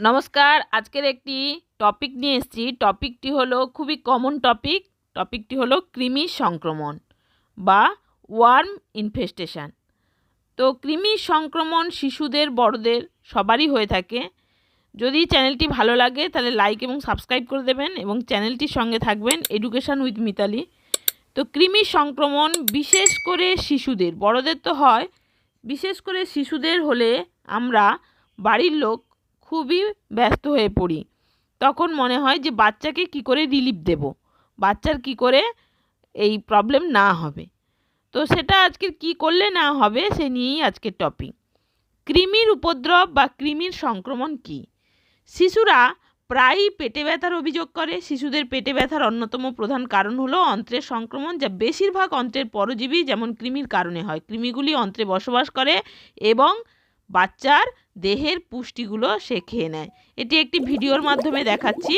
নমস্কার, আজকের একটি টপিক নিয়ে এসেছি। টপিকটি হলো খুবই কমন টপিক টপিকটি হলো কৃমি সংক্রমণ বা ওয়ার্ম ইনফেস্টেশন তো কৃমি সংক্রমণ শিশুদের, বড়দের সবারই হয়ে থাকে। যদি চ্যানেলটি ভালো লাগে, তাহলে লাইক এবং সাবস্ক্রাইব করে দেবেন এবং চ্যানেলটির সঙ্গে থাকবেন এডুকেশান উইথ মিতালি তো কৃমি সংক্রমণ বিশেষ করে শিশুদের, বড়দের তো হয়। বিশেষ করে শিশুদের হলে আমরা বাড়ির লোক খুবই ব্যস্ত হয়ে পড়ি। তখন মনে হয় যে বাচ্চাকে কি করে রিলিফ দেব? বাচ্চার কি করে এই প্রবলেম না হবে? তো সেটা আজকে কি করলে না হবে সে নিয়েই আজকের টপিক কৃমির উপদ্রব বা কৃমির সংক্রমণ কি? শিশুরা প্রায়ই পেটে ব্যথার অভিযোগ করে। শিশুদের পেটে ব্যথার অন্যতম প্রধান কারণ হলো অন্ত্রের সংক্রমণ, যা বেশিরভাগ অন্ত্রের পরজীবী যেমন কৃমির কারণে হয়। কৃমিগুলি অন্ত্রে বসবাস করে এবং বাচ্চার দেহের পুষ্টিগুলো সে খেয়ে নেয়। এটি একটি ভিডিওর মাধ্যমে দেখাচ্ছি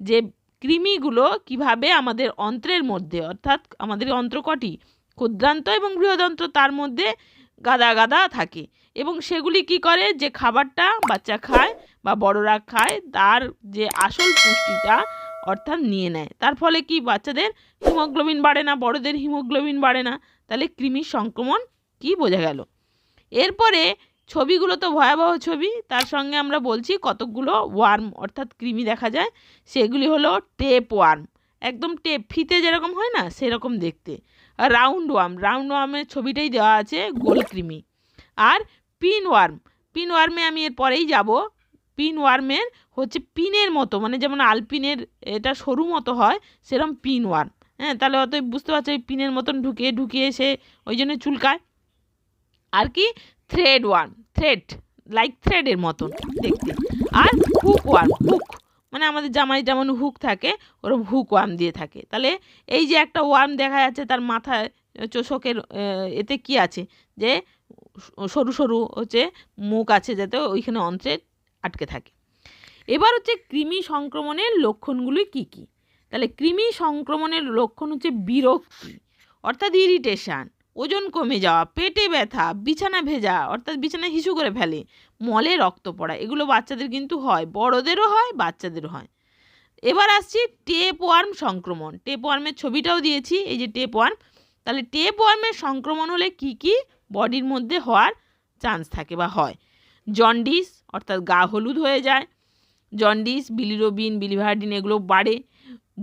যে কৃমিগুলো কীভাবে আমাদের অন্ত্রের মধ্যে, অর্থাৎ আমাদের অন্ত্র কটি ক্ষুদ্রান্ত এবং বৃহদন্ত্র তার মধ্যে গাদা গাদা থাকে এবং সেগুলি কি করে? যে খাবারটা বাচ্চা খায় বা বড়রা খায়, তার যে আসল পুষ্টিটা, অর্থাৎ নিয়ে নেয়। তার ফলে কি? বাচ্চাদের হিমোগ্লোবিন বাড়ে না, বড়দের হিমোগ্লোবিন বাড়ে না। তাহলে কৃমির সংক্রমণ কি বোঝা গেল? এরপরে ছবিগুলো তো ভয়াবহ ছবি। তার সঙ্গে আমরা বলছি কতকগুলো ওয়ার্ম অর্থাৎ কৃমি দেখা যায়। সেগুলি হলো টেপ ওয়ার্ম একদম টেপ ফিতে যেরকম হয় না, সেরকম দেখতে। আর রাউন্ড ওয়ার্ম রাউন্ড ওয়ার্মের ছবিটাই দেওয়া আছে গোল কৃমি। আর পিন ওয়ার্ম পিন ওয়ার্মে আমি এর পরেই যাব। পিন ওয়ার্মের হচ্ছে পিনের মতো মানে যেমন আলপিনের এটা সরু মতো হয় সেরকম পিন ওয়ার্ম হ্যাঁ তাহলে অত বুঝতে পারছ, ওই পিনের মতন ঢুকিয়ে ঢুকিয়ে সে ওই জন্য চুলকায়। আর কি থ্রেড ওয়ার্ম থ্রেড লাইক থ্রেডের মতন, দেখতে। আর হুক ওয়ার্ম হুক মানে আমাদের জামাই যেমন হুক থাকে ওরকম হুক ওয়ার্ম দিয়ে থাকে। তাহলে এই যে একটা ওয়ার্ম দেখা যাচ্ছে তার মাথায়, চোষকের এতে কি আছে? যে সরু সরু হচ্ছে মুখ আছে যাতে ওইখানে অন্ত্রে আটকে থাকে। এবার হচ্ছে কৃমি সংক্রমণের লক্ষণগুলি কি কি? তাহলে কৃমি সংক্রমণের লক্ষণ হচ্ছে বিরক্তি, অর্থাৎ ইরিটেশান ওজন কমে যাওয়া, পেটে ব্যথা, বিছানা ভেজা, অর্থাৎ বিছানা হিসু করে ফেলে, মলে রক্ত পড়া, এগুলো বাচ্চাদের কিন্তু হয়, বড়দেরও হয়, বাচ্চাদেরও হয়। এবার আসছি টেপ ওয়ার্ম সংক্রমণ। টেপ ওয়ার্মের ছবিটাও দিয়েছি, এই যে টেপ ওয়ার্ম তাহলে টেপ ওয়ার্মের সংক্রমণ হলে কি কি বডির মধ্যে হওয়ার চান্স থাকে বা হয়? জন্ডিস, অর্থাৎ গা হলুদ হয়ে যায়, জন্ডিস বিলিরোবিন বিলিভার্ডিন এগুলো বাড়ে,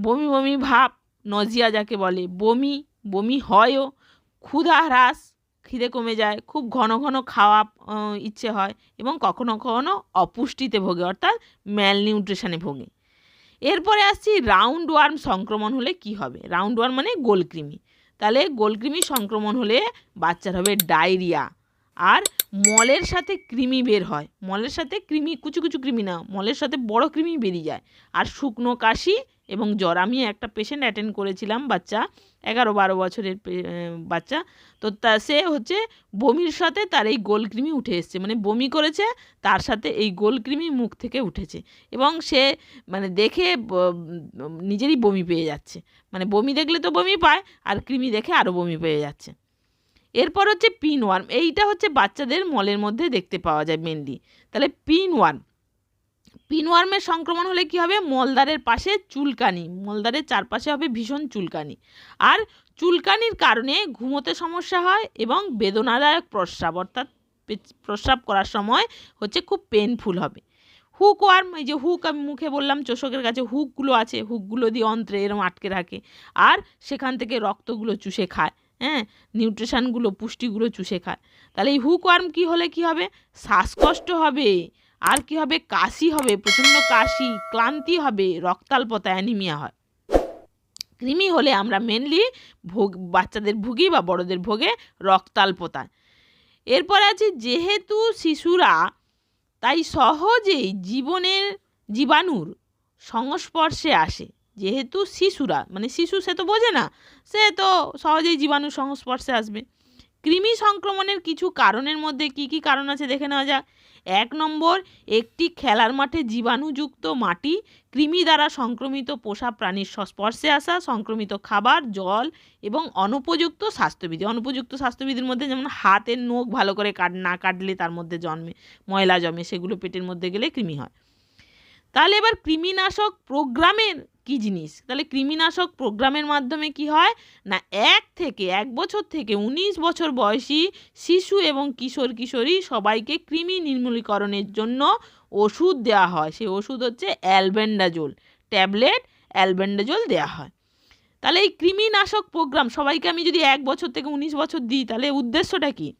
বমি বমি ভাব নজিয়া যাকে বলে, বমি বমি হয়ও ক্ষুধা হ্রাস, খিদে কমে যায়, খুব ঘন ঘন খাওয়া ইচ্ছে হয় এবং কখনো কখনো অপুষ্টিতে ভোগে, অর্থাৎ ম্যাল নিউট্রিশনে ভোগে। এরপরে আসছি রাউন্ড ওয়ার্ম সংক্রমণ হলে কি হবে? রাউন্ড ওয়ার্ম মানে গোলকৃমি। তাহলে গোলকৃমি সংক্রমণ হলে বাচ্চার হবে ডায়রিয়া আর মলের সাথে কৃমি বের হয়। মলের সাথে কৃমি, কুচু কুচু কৃমি না, মলের সাথে বড় কৃমি বেরিয়ে যায়। আর শুকনো কাশি এবং জ্বর, আমি একটা পেশেন্ট অ্যাটেন্ড করেছিলাম বাচ্চা, এগারো বারো বছরের বাচ্চা। তো তা, সে হচ্ছে বমির সাথে তার এই গোলকৃমি উঠে এসছে। মানে বমি করেছে, তার সাথে এই গোলকৃমি মুখ থেকে উঠেছে। এবং সে মানে দেখে নিজেরই বমি পেয়ে যাচ্ছে। মানে বমি দেখলে তো বমি পায়, আর কৃমি দেখে আরও বমি পেয়ে যাচ্ছে। এরপর হচ্ছে পিন ওয়ার্ম এইটা হচ্ছে বাচ্চাদের মলের মধ্যে দেখতে পাওয়া যায় মেনলি তাহলে পিন ওয়ার্ম পিনওয়ার্মের সংক্রমণ হলে কি হবে? মলদারের পাশে চুলকানি মলদারের চারপাশে হবে ভীষণ চুলকানি। আর চুলকানির কারণে ঘুমোতে সমস্যা হয় এবং বেদনাদায়ক প্রস্রাব, অর্থাৎ প্রস্রাব করার সময় হচ্ছে খুব পেনফুল হবে। হুক ওয়ার্ম এই যে হুক আমি মুখে বললাম, চোষকের কাছে হুকগুলো আছে হুকগুলো দিয়ে অন্ত্রে এরম আটকে রাখে। আর সেখান থেকে রক্তগুলো চুষে খায়। হ্যাঁ? নিউট্রিশানগুলো, পুষ্টিগুলো চুষে খায়। তাহলে এই হুক ওয়ার্ম কী হলে কি হবে? শ্বাসকষ্ট হবে, আর কি হবে? কাশি হবে, প্রচণ্ড কাশি, ক্লান্তি হবে, রক্তাল্পতা, অ্যানিমিয়া হয়। কৃমি হলে আমরা মেনলি ভোগ, বাচ্চাদের ভুগি বা বড়দের ভোগে রক্তাল্পতায় এরপর আছে, যেহেতু শিশুরা, তাই সহজেই জীবনের, জীবাণুর সংস্পর্শে আসে। যেহেতু শিশুরা মানে শিশু সে তো বোঝে না, সে তো সহজেই জীবাণু সংস্পর্শে আসবে। কৃমি সংক্রমণের কিছু কারণের মধ্যে কি কি কারণ আছে দেখে নেওয়া যাক। এক নম্বর, একটি খেলার মাঠে জীবাণুযুক্ত মাটি কৃমি দ্বারা সংক্রমিত পোষা প্রাণীর স্পর্শে আসা, সংক্রমিত খাবার, জল এবং অনুপযুক্ত স্বাস্থ্যবিধি। অনুপযুক্ত স্বাস্থ্যবিধির মধ্যে যেমন হাতের নখ ভালো করে কাট, না কাটলে তার মধ্যে জন্মে, ময়লা জমে, সেগুলো পেটের মধ্যে গেলে কৃমি হয়। তাহলে এবার কৃমিনাশক প্রোগ্রামের কী জিনিস? তাহলে কৃমিনাশক প্রোগ্রামের মাধ্যমে কি হয়? না, এক থেকে, এক বছর থেকে উনিশ বছর বয়সী শিশু এবং কিশোর কিশোরী সবাইকে কৃমি নির্মূলীকরণের জন্য ওষুধ দেওয়া হয়। সেই ওষুধ হচ্ছে অ্যালবেন্ডাজোল। ট্যাবলেট অ্যালবেন্ডাজোল দেওয়া হয়। তাহলে এই কৃমিনাশক প্রোগ্রাম, সবাইকে আমি যদি এক বছর থেকে উনিশ বছর দিই, তাহলে উদ্দেশ্যটা কী?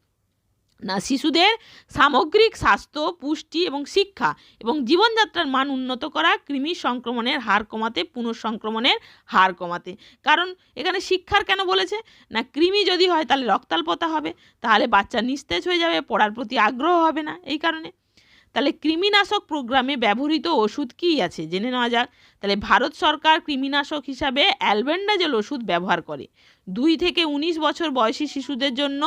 না, শিশুদের সামগ্রিক স্বাস্থ্য, পুষ্টি এবং শিক্ষা এবং জীবনযাত্রার মান উন্নত করা কৃমি সংক্রমণের হার কমাতে, পুনঃসংক্রমণের হার কমাতে। কারণ এখানে শিক্ষার কেন বলেছে? না, কৃমি যদি হয় তাহলে রক্তাল্পতা হবে, তাহলে বাচ্চা নিস্তেজ হয়ে যাবে, পড়ার প্রতি আগ্রহ হবে না, এই কারণে। তাহলে কৃমিনাশক প্রোগ্রামে ব্যবহৃত ওষুধ কী আছে? জেনে নেওয়া যাক। তাহলে ভারত সরকার কৃমিনাশক হিসাবে অ্যালবেন্ডাজল ওষুধ ব্যবহার করে। দুই থেকে উনিশ বছর বয়সী শিশুদের জন্য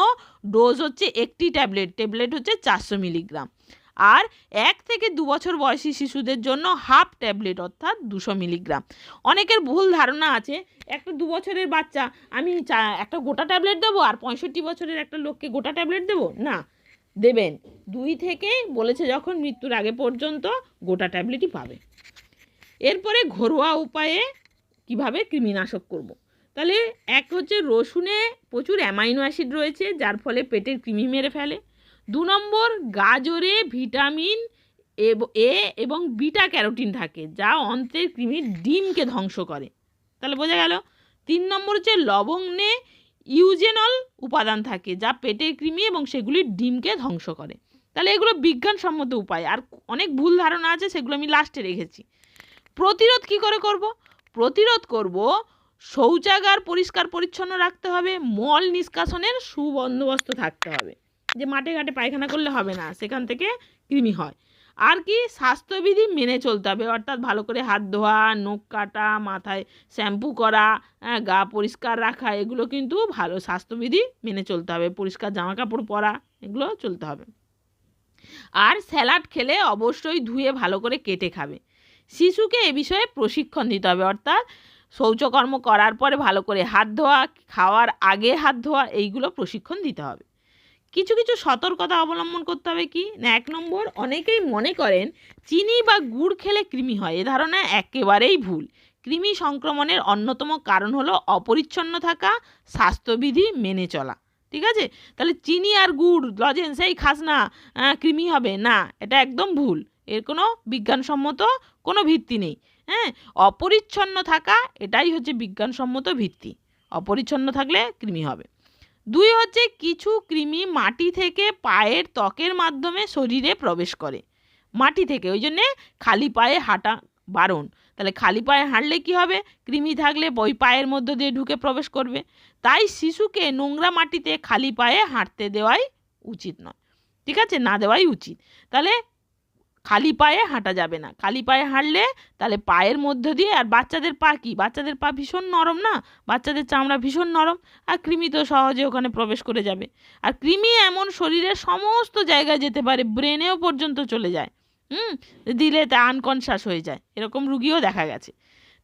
ডোজ হচ্ছে একটি ট্যাবলেট। ট্যাবলেট হচ্ছে চারশো মিলিগ্রাম। আর এক থেকে দু বছর বয়সী শিশুদের জন্য হাফ ট্যাবলেট অর্থাৎ দুশো মিলিগ্রাম। অনেকের ভুল ধারণা আছে। একটা দু বছরের বাচ্চা, আমি একটা গোটা ট্যাবলেট দেবো আর পঁয়ষট্টি বছরের একটা লোককে গোটা ট্যাবলেট দেবো? না। দেবেন। দুই থেকে বলেছে যখন মৃত্যুর আগে পর্যন্ত গোটা ট্যাবলেটই পাবে। এরপরে ঘরোয়া উপায়ে কীভাবে কৃমিনাশক করব। তাহলে এক হচ্ছে রসুনে প্রচুর অ্যামাইনো অ্যাসিড রয়েছে, যার ফলে পেটের কৃমি মেরে ফেলে। দু নম্বর, গাজরে ভিটামিন এ এবং বিটা ক্যারোটিন থাকে, যা অন্ত্রের কৃমির ডিমকে ধ্বংস করে। তাহলে বোঝা গেল? তিন নম্বর হচ্ছে লবঙ্গে ইউজেনল উপাদান থাকে যা পেটের কৃমি এবং সেগুলির ডিমকে ধ্বংস করে। তাহলে এগুলো বিজ্ঞানসম্মত উপায়। আর অনেক ভুল ধারণা আছে, সেগুলো আমি লাস্টে রেখেছি। প্রতিরোধ কি করে করব? প্রতিরোধ করব শৌচাগার পরিষ্কার পরিচ্ছন্ন রাখতে হবে, মল নিষ্কাশনের সুবন্দোবস্ত থাকতে হবে। যে মাঠে ঘাটে পায়খানা করলে হবে না, সেখান থেকে কৃমি হয়। আর কি স্বাস্থ্যবিধি মেনে চলতে হবে। অর্থাৎ ভালো করে হাত ধোয়া, নখ কাটা, মাথায় শ্যাম্পু করা হ্যাঁ গা পরিষ্কার রাখা, এগুলো কিন্তু ভালো স্বাস্থ্যবিধি মেনে চলতে হবে। পরিষ্কার জামা কাপড় পরা, এগুলো চলতে হবে। আর স্যালাড খেলে অবশ্যই ধুয়ে ভালো করে কেটে খাবে। শিশুকে এ বিষয়ে প্রশিক্ষণ দিতে হবে। অর্থাৎ শৌচকর্ম করার পরে ভালো করে হাত ধোয়া, খাওয়ার আগে হাত ধোয়া, এইগুলো প্রশিক্ষণ দিতে হবে। কিছু কিছু সতর্কতা অবলম্বন করতে হবে কি? না, এক নম্বর, অনেকেই মনে করেন চিনি বা গুড় খেলে কৃমি হয়। এ ধারণা একেবারেই ভুল। কৃমি সংক্রমণের অন্যতম কারণ হলো অপরিচ্ছন্ন থাকা, স্বাস্থ্যবিধি মেনে চলা। ঠিক আছে? তাহলে চিনি আর গুড় লজেন্স এই খাস না কৃমি হবে? না, এটা একদম ভুল। এর কোনো বিজ্ঞানসম্মত কোনো ভিত্তি নেই। হ্যাঁ? অপরিচ্ছন্ন থাকা, এটাই হচ্ছে বিজ্ঞানসম্মত ভিত্তি। অপরিচ্ছন্ন থাকলে কৃমি হবে। দুই হচ্ছে কিছু কৃমি মাটি থেকে পায়ের ত্বকের মাধ্যমে শরীরে প্রবেশ করে। মাটি থেকে, ওই জন্যে খালি পায়ে হাঁটা বারণ। তাহলে খালি পায়ে হাঁটলে কি হবে? কৃমি থাকলে ওই পায়ের মধ্য দিয়ে ঢুকে প্রবেশ করবে। তাই শিশুকে নোংরা মাটিতে খালি পায়ে হাঁটতে দেওয়াই উচিত নয়। ঠিক আছে? না দেওয়াই উচিত। তাহলে খালি পায়ে হাঁটা যাবে না। খালি পায়ে হাঁটলে তাহলে পায়ের মধ্য দিয়ে আর বাচ্চাদের পা কি? বাচ্চাদের পা ভীষণ নরম না? বাচ্চাদের চামড়া ভীষণ নরম? আর কৃমি তো সহজে ওখানে প্রবেশ করে যাবে। আর কৃমি এমন শরীরের সমস্ত জায়গায় যেতে পারে, ব্রেনেও পর্যন্ত চলে যায়। হুম? দিলে তা আনকনশাস হয়ে যায়। এরকম রুগীও দেখা গেছে।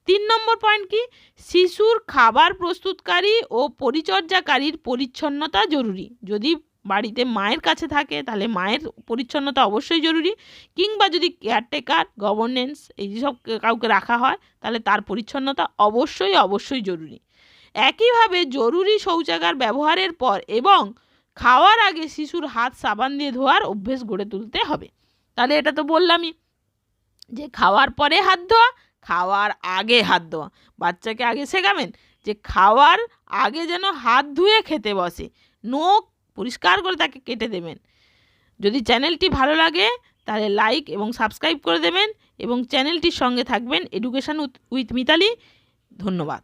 তিন নম্বর পয়েন্ট কি? শিশুর খাবার প্রস্তুতকারী ও পরিচর্যাকারীর পরিচ্ছন্নতা জরুরি। যদি বাড়িতে মায়ের কাছে থাকে, তাহলে মায়ের পরিচ্ছন্নতা অবশ্যই জরুরি। কিংবা যদি কেয়ারটেকার গভর্নেন্স এই সব কাউকে রাখা হয়, তাহলে তার পরিচ্ছন্নতা অবশ্যই অবশ্যই জরুরি। একইভাবে জরুরি শৌচাগার ব্যবহারের পর এবং খাওয়ার আগে শিশুর হাত সাবান দিয়ে ধোয়ার অভ্যেস গড়ে তুলতে হবে। তাহলে এটা তো বললামই যে খাওয়ার পরে হাত ধোয়া, খাওয়ার আগে হাত ধোয়া। বাচ্চাকে আগে শেখাবেন যে খাওয়ার আগে যেন হাত ধুয়ে খেতে বসে। নখ পরিষ্কার করে তাকে কেটে দেবেন। যদি চ্যানেলটি ভালো লাগে, তাহলে লাইক এবং সাবস্ক্রাইব করে দেবেন এবং চ্যানেলটির সঙ্গে থাকবেন এডুকেশান উইথ মিতালি ধন্যবাদ।